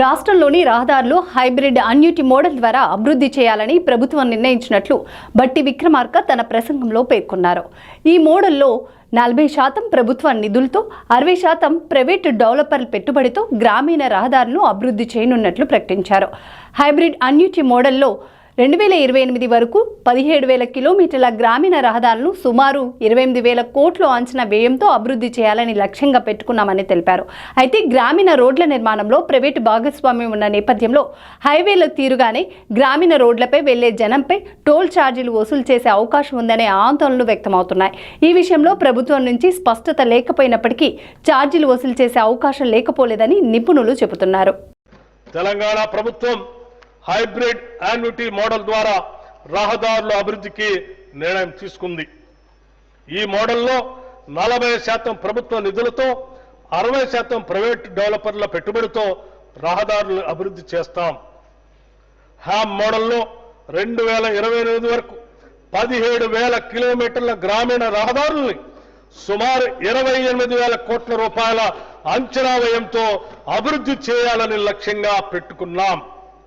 రాష్ట్రంలోని రహదారులు hybrid అన్యూటి model ద్వారా అభివృద్ధి చేయాలని ప్రభుత్వం నిర్ణయించినట్లు బట్టి విక్రమార్క తన ప్రసంగంలో పేర్కొన్నారు. ఈ మోడల్లో నలభై శాతం ప్రభుత్వ నిధులతో అరవై శాతం ప్రైవేటు డెవలపర్ల పెట్టుబడితో గ్రామీణ రహదారులను అభివృద్ధి చేయనున్నట్లు ప్రకటించారు. హైబ్రిడ్ అన్యూటి మోడల్లో రెండు వేల ఇరవై ఎనిమిది వరకు పదిహేడు వేల కిలోమీటర్ల గ్రామీణ రహదారులను సుమారు ఇరవై ఎనిమిది వేల కోట్లు అంచనా వ్యయంతో అభివృద్ధి చేయాలని లక్ష్యంగా పెట్టుకున్నామని తెలిపారు. అయితే గ్రామీణ రోడ్ల నిర్మాణంలో ప్రైవేటు భాగస్వామ్యం ఉన్న నేపథ్యంలో హైవేల తీరుగానే గ్రామీణ రోడ్లపై వెళ్ళే జనంపై టోల్ ఛార్జీలు వసూలు చేసే అవకాశం ఉందనే ఆందోళనలు వ్యక్తమవుతున్నాయి. ఈ విషయంలో ప్రభుత్వం నుంచి స్పష్టత లేకపోయినప్పటికీ ఛార్జీలు వసూలు చేసే అవకాశం లేకపోలేదని నిపుణులు చెబుతున్నారు. తెలంగాణ ప్రభుత్వం హైబ్రిడ్ యాన్యుటీ మోడల్ ద్వారా రహదారుల అభివృద్ధికి నిర్ణయం తీసుకుంది. ఈ మోడల్లో నలభై శాతం ప్రభుత్వ నిధులతో అరవై శాతం ప్రైవేట్ డెవలపర్ల పెట్టుబడితో రహదారులు అభివృద్ధి చేస్తాం. హ్యామ్ మోడల్లో రెండు వేల ఇరవై ఎనిమిది వరకు పదిహేడు వేల కిలోమీటర్ల గ్రామీణ రహదారుల్ని సుమారు ఇరవై ఎనిమిది వేల కోట్ల రూపాయల అంచనా వ్యయంతో అభివృద్ధి చేయాలని లక్ష్యంగా పెట్టుకున్నాం.